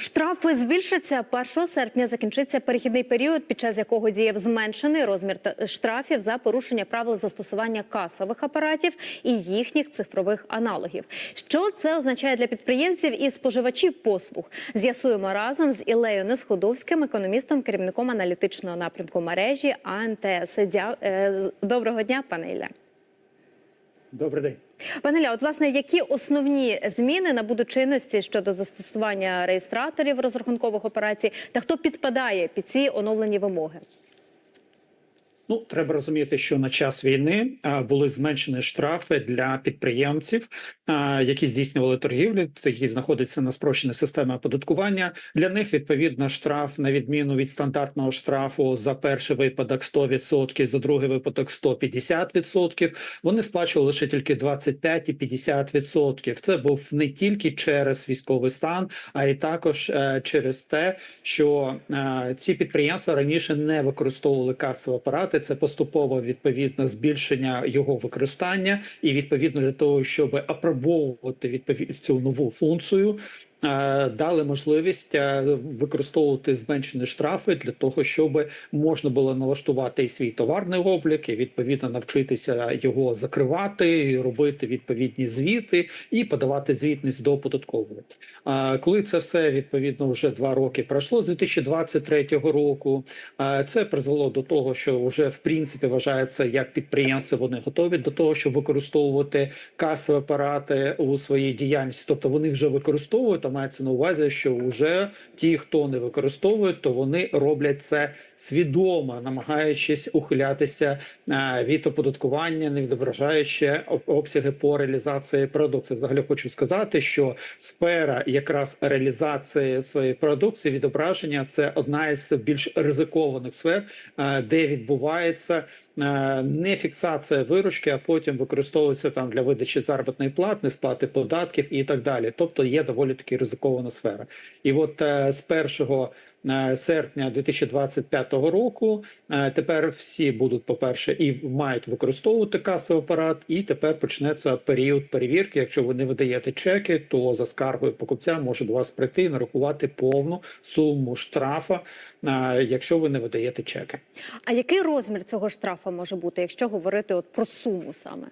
Штрафи збільшаться 1 серпня. Закінчиться перехідний період, під час якого діяв зменшений розмір штрафів за порушення правил застосування касових апаратів і їхніх цифрових аналогів. Що це означає для підприємців і споживачів послуг? З'ясуємо разом з Ілею Несходовським, економістом, керівником аналітичного напрямку мережі АНТС. Е, Доброго дня, пане Ілля. Добрий день. Пане Ля, от власне, які основні зміни набудуть чинності щодо застосування реєстраторів розрахункових операцій, та хто підпадає під ці оновлені вимоги? Ну треба розуміти, що на час війни були зменшені штрафи для підприємців, які здійснювали торгівлю, які знаходяться на спрощеній системі оподаткування. Для них відповідно штраф на відміну від стандартного штрафу за перший випадок 100%, за другий випадок 150%. Вони сплачували лише тільки 25 і 50%. Це був не тільки через військовий стан, а й також е, через те, що е, ці підприємства раніше не використовували касові апарати. Це поступово відповідно збільшення його використання, і відповідно для того, щоб апробовувати відповідь цю нову функцію. Е, Дали можливість е, використовувати зменшені штрафи для того, щоб можна було налаштувати і свій товарний облік, і відповідно навчитися його закривати, і робити відповідні звіти і подавати звітність до податкової. Коли це все відповідно вже два роки пройшло з 2023 року, це призвело до того, що вже в принципі вважається як підприємства, вони готові до того, щоб використовувати касові апарати у своїй діяльності. Тобто вони вже використовують, мається на увазі, що вже ті, хто не використовує, то вони роблять це свідомо, намагаючись ухилятися від оподаткування, не відображаючи обсяги по реалізації продукції. Взагалі хочу сказати, що сфера якраз реалізації своєї продукції, відображення це одна із більш ризикованих сфер, е, де відбувається е, не фіксація виручки, а потім використовується там для видачі заробітної плати, сплати податків і так далі. Тобто є доволі таки ризикована сфера. І от е, з першого е, серпня 2025 року е, тепер всі будуть, по-перше, і мають використовувати касовий апарат, і тепер почнеться період перевірки. Якщо ви не видаєте чеки, то за скаргою покупця може до вас прийти і нарахувати повну суму штрафа, е, якщо ви не видаєте чеки. А який розмір цього штрафа може бути, якщо говорити от про суму саме?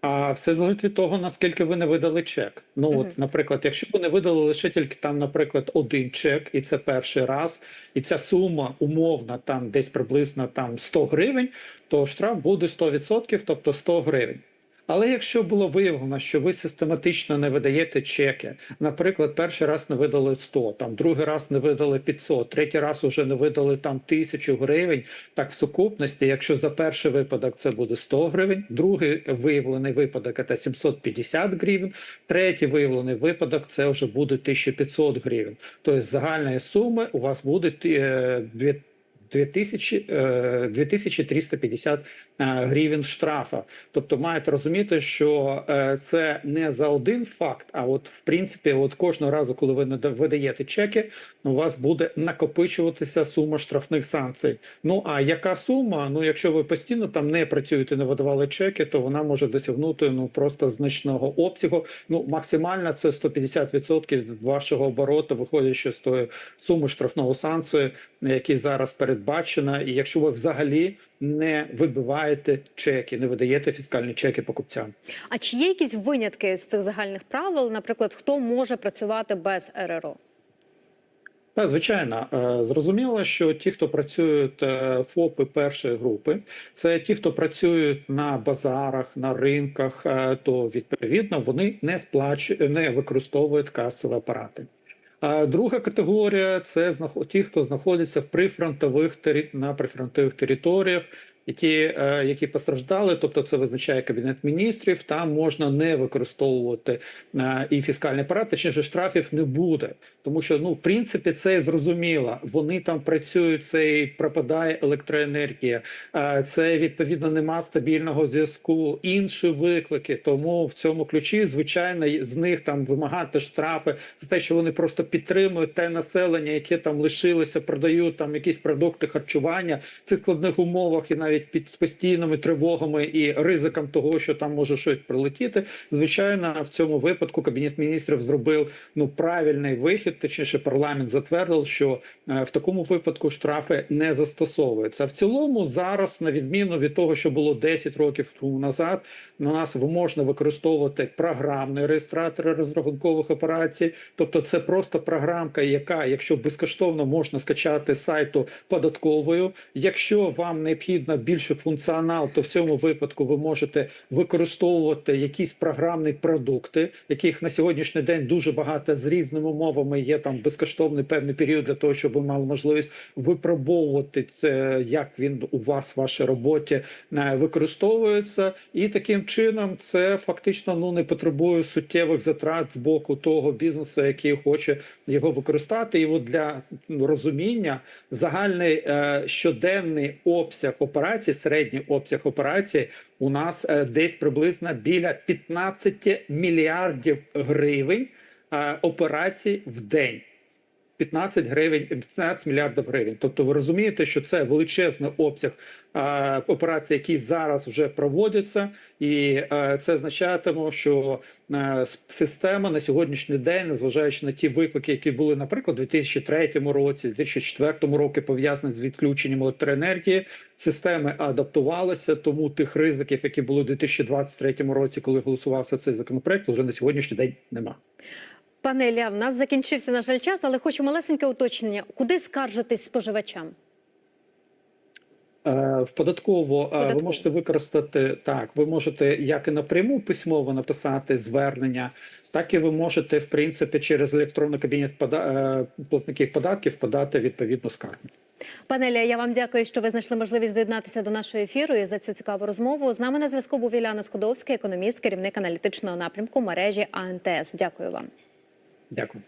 А все залежить від того, наскільки ви не видали чек. Ну от, наприклад, якщо ви не видали лише тільки там, наприклад, один чек, і це перший раз, і ця сума умовна там десь приблизно там 100 гривень, то штраф буде 100%, тобто 100 гривень. Але якщо було виявлено, що ви систематично не видаєте чеки, наприклад, перший раз не видали 100, там другий раз не видали 500, третій раз вже не видали там 1000 гривень, так в сукупності, якщо за перший випадок це буде 100 гривень, другий виявлений випадок це 750 гривень, третій виявлений випадок це вже буде 1500 гривень. Тобто загальної суми у вас буде е, дві- 2000, е, 2350 е, гривень штрафа. Тобто маєте розуміти, що е, це не за один факт, а от в принципі, от кожного разу, коли ви видаєте чеки, у вас буде накопичуватися сума штрафних санкцій. Ну а яка сума? Ну, якщо ви постійно там не працюєте, не видавали чеки, то вона може досягнути ну просто значного обсягу. Ну максимально це 150% від вашого обороту, виходячи з тої суми штрафного санкції, які зараз передбачена. І якщо ви взагалі не вибиваєте чеки, не видаєте фіскальні чеки покупцям. А чи є якісь винятки з цих загальних правил? Наприклад, хто може працювати без РРО? Так, звичайно, Е, зрозуміло, що ті, хто працюють е, ФОПи першої групи, це ті, хто працюють на базарах, на ринках, е, то відповідно вони не сплачують, не використовують касові апарати. А друга категорія це ті, хто знаходиться в прифронтових на прифронтових територіях, і ті, е, які постраждали, тобто це визначає кабінет міністрів. Там можна не використовувати е, і фіскальний апарат, точніше штрафів не буде, тому що ну в принципі це зрозуміло. Вони там працюють, це і пропадає електроенергія, е, це відповідно нема стабільного зв'язку, інші виклики. Тому в цьому ключі, звичайно, з них там вимагати штрафи за те, що вони просто підтримують те населення, яке там лишилося, продають там якісь продукти харчування в цих складних умовах і навіть перебувають під постійними тривогами і ризиком того, що там може щось прилетіти. Звичайно, в цьому випадку кабінет міністрів зробив ну правильний вихід, точніше, парламент затвердив, що е, в такому випадку штрафи не застосовуються. В цілому зараз, на відміну від того, що було 10 років тому назад, на нас можна використовувати програмний реєстратор розрахункових операцій, тобто це просто програмка, яка, якщо безкоштовно можна скачати з сайту податковою. Якщо вам необхідно більше функціонал, то в цьому випадку ви можете використовувати якісь програмні продукти, яких на сьогоднішній день дуже багато з різними мовами. Є там безкоштовний певний період для того, щоб ви мали можливість випробовувати це, як він у вас в вашій роботі е, використовується, і таким чином це фактично ну не потребує суттєвих затрат з боку того бізнесу, який хоче його використати. І от для ну, розуміння загальний е, щоденний обсяг операцій, середній обсяг операцій у нас е, десь приблизно біля 15 мільярдів гривень е, операцій в день. 15 гривень, 15 мільярдів гривень. Тобто, ви розумієте, що це величезний обсяг е, операцій, які зараз вже проводяться, і е, це означатиме, що е, система на сьогоднішній день, незважаючи на ті виклики, які були, наприклад, у 2003 році, 2004 році, пов'язані з відключенням електроенергії, системи адаптувалися. Тому тих ризиків, які були у 2023 році, коли голосувався цей законопроект, вже на сьогоднішній день нема. Пане Ілля, в нас закінчився на жаль час, але хочу малесеньке уточнення. Куди скаржитись споживачам? Е, В податково, е, ви можете використати так. Ви можете як і напряму письмово написати звернення, так і ви можете, в принципі, через електронний кабінет пода- е, платників податків подати відповідну скаргу. Пане Ілля, я вам дякую, що ви знайшли можливість доєднатися до нашого ефіру і за цю цікаву розмову. З нами на зв'язку був Іляна Скудовська, економіст, керівник аналітичного напрямку мережі АНТС. Дякую вам. Дякую.